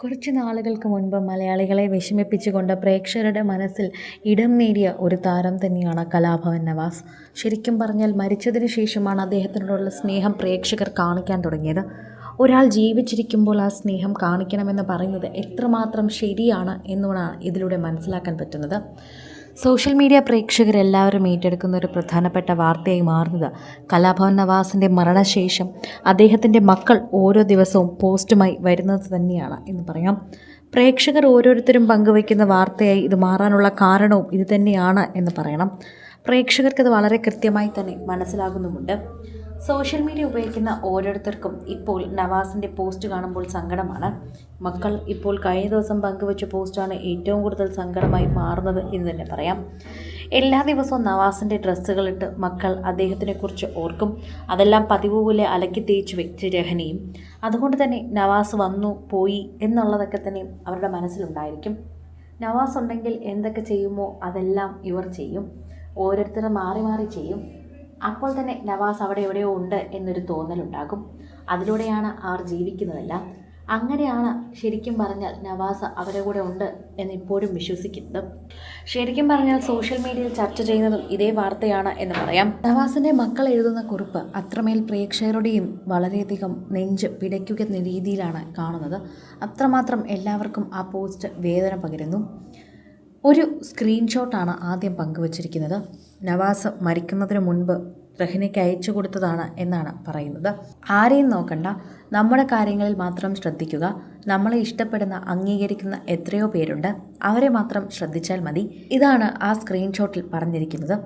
കുറച്ച് നാളുകൾക്ക് മുൻപ് മലയാളികളെ വിഷമിപ്പിച്ചുകൊണ്ട് പ്രേക്ഷകരുടെ മനസ്സിൽ ഇടം നേടിയ ഒരു താരം തന്നെയാണ് കലാഭവൻ നവാസ്. ശരിക്കും പറഞ്ഞാൽ മരിച്ചതിന് ശേഷമാണ് അദ്ദേഹത്തിനോടുള്ള സ്നേഹം പ്രേക്ഷകർ കാണിക്കാൻ തുടങ്ങിയത്. ഒരാൾ ജീവിച്ചിരിക്കുമ്പോൾ ആ സ്നേഹം കാണിക്കണമെന്ന് പറയുന്നത് എത്രമാത്രം ശരിയാണ് എന്നുമാണ് ഇതിലൂടെ മനസ്സിലാക്കാൻ പറ്റുന്നത്. സോഷ്യൽ മീഡിയ പ്രേക്ഷകരെല്ലാവരും ഏറ്റെടുക്കുന്ന ഒരു പ്രധാനപ്പെട്ട വാർത്തയായി മാറുന്നത് കലാഭവൻ നവാസിന്റെ മരണശേഷം അദ്ദേഹത്തിന്റെ മക്കൾ ഓരോ ദിവസവും പോസ്റ്റുമായി വരുന്നത് തന്നെയാണ് എന്ന് പറയാം. പ്രേക്ഷകർ ഓരോരുത്തരും പങ്കുവയ്ക്കുന്ന വാർത്തയായി ഇത് മാറാനുള്ള കാരണവും ഇത് തന്നെയാണ് എന്ന് പറയണം. പ്രേക്ഷകർക്കത് വളരെ കൃത്യമായി തന്നെ മനസ്സിലാകുന്നുമുണ്ട്. സോഷ്യൽ മീഡിയ ഉപയോഗിക്കുന്ന ഓരോരുത്തർക്കും ഇപ്പോൾ നവാസിന്റെ പോസ്റ്റ് കാണുമ്പോൾ സങ്കടമാണ്. മക്കൾ ഇപ്പോൾ കഴിഞ്ഞ ദിവസം പങ്കുവെച്ച പോസ്റ്റാണ് ഏറ്റവും കൂടുതൽ സങ്കടമായി മാറുന്നത് എന്ന് തന്നെ പറയാം. എല്ലാ ദിവസവും നവാസിന്റെ ഡ്രസ്സുകളിട്ട് മക്കൾ അദ്ദേഹത്തിനെക്കുറിച്ച് ഓർക്കും. അതെല്ലാം പതിവ് പോലെ അലക്കി തേച്ച് വെച്ച് രഹനയും. അതുകൊണ്ട് തന്നെ നവാസ് വന്നു പോയി എന്നുള്ളതൊക്കെ തന്നെ അവരുടെ മനസ്സിലുണ്ടായിരിക്കും. നവാസ് ഉണ്ടെങ്കിൽ എന്തൊക്കെ ചെയ്യുമോ അതെല്ലാം ഇവർ ചെയ്യും. ഓരോരുത്തരും മാറി മാറി ചെയ്യും. അപ്പോൾ തന്നെ നവാസ് അവിടെ എവിടെയോ ഉണ്ട് എന്നൊരു തോന്നലുണ്ടാകും. അതിലൂടെയാണ് അവർ ജീവിക്കുന്നതെല്ലാം. അങ്ങനെയാണ് ശരിക്കും പറഞ്ഞാൽ നവാസ് അവരുടെ കൂടെ ഉണ്ട് എന്ന് ഇപ്പോഴും വിശ്വസിക്കുന്നത്. ശരിക്കും പറഞ്ഞാൽ സോഷ്യൽ മീഡിയയിൽ ചർച്ച ചെയ്യുന്നതും ഇതേ വാർത്തയാണ് എന്ന് പറയാം. നവാസിന്റെ മക്കൾ എഴുതുന്ന കുറിപ്പ് അത്രമേൽ പ്രേക്ഷകരുടെയും വളരെയധികം നെഞ്ച് പിടയ്ക്കുന്ന രീതിയിലാണ് കാണുന്നത്. അത്രമാത്രം എല്ലാവർക്കും ആ പോസ്റ്റ് വേദന പകരുന്നു. ഒരു സ്ക്രീൻഷോട്ടാണ് ആദ്യം പങ്കുവച്ചിരിക്കുന്നത്. നവാസ് മരിക്കുന്നതിന് മുൻപ് റഹിനയ്ക്ക് അയച്ചു കൊടുത്തതാണ് എന്നാണ് പറയുന്നത്. ആരെയും നോക്കണ്ട. നമ്മുടെ കാര്യങ്ങളിൽ മാത്രം ശ്രദ്ധിക്കുക. നമ്മളെ ഇഷ്ടപ്പെടുന്ന അംഗീകരിക്കുന്ന എത്രയോ പേരുണ്ട്. അവരെ മാത്രം ശ്രദ്ധിച്ചാൽ മതി. ഇതാണ് ആ സ്ക്രീൻഷോട്ടിൽ പറഞ്ഞിരിക്കുന്നത്.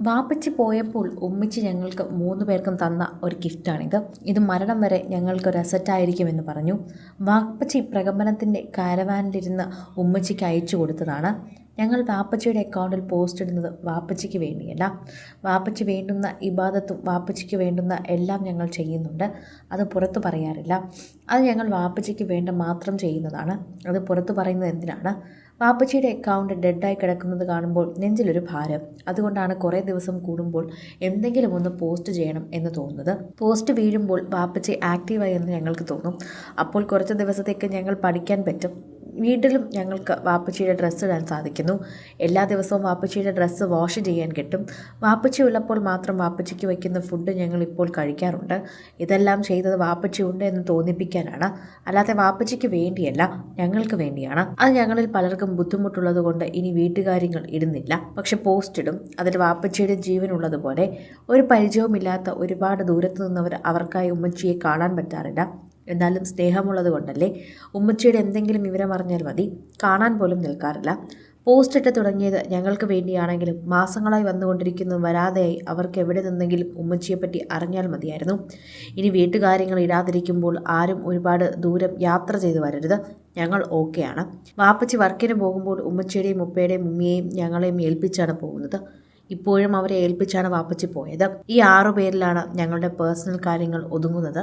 വാപ്പച്ചി പോയപ്പോൾ ഉമ്മച്ചി ഞങ്ങൾക്ക് മൂന്ന് പേർക്കും തന്ന ഒരു ഗിഫ്റ്റാണിത്. ഇത് മരണം വരെ ഞങ്ങൾക്ക് ഞങ്ങൾക്കൊരു അസറ്റായിരിക്കുമെന്ന് പറഞ്ഞു. വാപ്പച്ചി പ്രകമ്പനത്തിന്റെ കാരവാനിലിരുന്ന് ഉമ്മച്ചിക്ക് അയച്ചു കൊടുത്തതാണ്. ഞങ്ങൾ വാപ്പച്ചിയുടെ അക്കൗണ്ടിൽ പോസ്റ്റ് ഇടുന്നത് വാപ്പച്ചിക്ക് വേണ്ടിയല്ല. വാപ്പച്ചി വേണ്ടുന്ന ഇബാദത്തും വാപ്പച്ചിക്ക് വേണ്ടുന്ന എല്ലാം ഞങ്ങൾ ചെയ്യുന്നുണ്ട്. അത് പുറത്തു പറയാറില്ല. അത് ഞങ്ങൾ വാപ്പച്ചിക്ക് വേണ്ട മാത്രം ചെയ്യുന്നതാണ്. അത് പുറത്തു പറയുന്നത് എന്തിനാണ്? വാപ്പച്ചിയുടെ അക്കൗണ്ട് ഡെഡായി കിടക്കുന്നത് കാണുമ്പോൾ നെഞ്ചിലൊരു ഭാരം. അതുകൊണ്ടാണ് കുറേ ദിവസം കൂടുമ്പോൾ എന്തെങ്കിലും ഒന്ന് പോസ്റ്റ് ചെയ്യണം എന്ന് തോന്നുന്നത്. പോസ്റ്റ് വീഴുമ്പോൾ വാപ്പച്ചി ആക്റ്റീവായി എന്ന് ഞങ്ങൾക്ക് തോന്നും. അപ്പോൾ കുറച്ച് ദിവസത്തേക്ക് ഞങ്ങൾ പഠിക്കാൻ പറ്റും. വീട്ടിലും ഞങ്ങൾക്ക് വാപ്പച്ചിയുടെ ഡ്രസ്സ് ഇടാൻ സാധിക്കുന്നു. എല്ലാ ദിവസവും വാപ്പച്ചിയുടെ ഡ്രസ്സ് വാഷ് ചെയ്യാൻ കിട്ടും. വാപ്പച്ചി ഉള്ളപ്പോൾ മാത്രം വാപ്പച്ചിക്ക് വയ്ക്കുന്ന ഫുഡ് ഞങ്ങൾ ഇപ്പോൾ കഴിക്കാറുണ്ട്. ഇതെല്ലാം ചെയ്തത് വാപ്പച്ചി ഉണ്ട് എന്ന് തോന്നിപ്പിക്കാനാണ്. അല്ലാതെ വാപ്പച്ചിക്ക് വേണ്ടിയല്ല ഞങ്ങൾക്ക് വേണ്ടിയാണ്. അത് ഞങ്ങളിൽ പലർക്കും ബുദ്ധിമുട്ടുള്ളത് കൊണ്ട് ഇനി വീട്ടുകാര്യങ്ങൾ ഇടുന്നില്ല. പക്ഷെ പോസ്റ്റ് ഇടും. അതിൽ വാപ്പച്ചിയുടെ ജീവനുള്ളതുപോലെ ഒരു പരിചയവുമില്ലാത്ത ഒരുപാട് ദൂരത്ത് നിന്നവർ അവർക്കായി ഉമ്മച്ചിയെ കാണാൻ പറ്റാറില്ല. എന്നാലും സ്നേഹമുള്ളത് കൊണ്ടല്ലേ? ഉമ്മച്ചിയുടെ എന്തെങ്കിലും വിവരം അറിഞ്ഞാൽ മതി. കാണാൻ പോലും നിൽക്കാറില്ല. പോസ്റ്റ് ഇട്ട് തുടങ്ങിയത് ഞങ്ങൾക്ക് വേണ്ടിയാണെങ്കിലും മാസങ്ങളായി വന്നുകൊണ്ടിരിക്കുന്നു. വരാതെയായി അവർക്ക് എവിടെ നിന്നെങ്കിലും ഉമ്മച്ചിയെപ്പറ്റി അറിഞ്ഞാൽ മതിയായിരുന്നു. ഇനി വീട്ടുകാര്യങ്ങൾ ഇടാതിരിക്കുമ്പോൾ ആരും ഒരുപാട് ദൂരം യാത്ര ചെയ്തു വരരുത്. ഞങ്ങൾ ഓക്കെയാണ്. വാപ്പച്ചി വർക്കിന് പോകുമ്പോൾ ഉമ്മച്ചിയുടെയും ഉപ്പയുടെയും ഉമ്മയെയും ഞങ്ങളെയും ഏൽപ്പിച്ചാണ് പോകുന്നത്. ഇപ്പോഴും അവരെ ഏൽപ്പിച്ചാണ് വാപ്പച്ചി പോയത്. ഈ ആറു പേരിലാണ് ഞങ്ങളുടെ പേഴ്സണൽ കാര്യങ്ങൾ ഒതുങ്ങുന്നത്.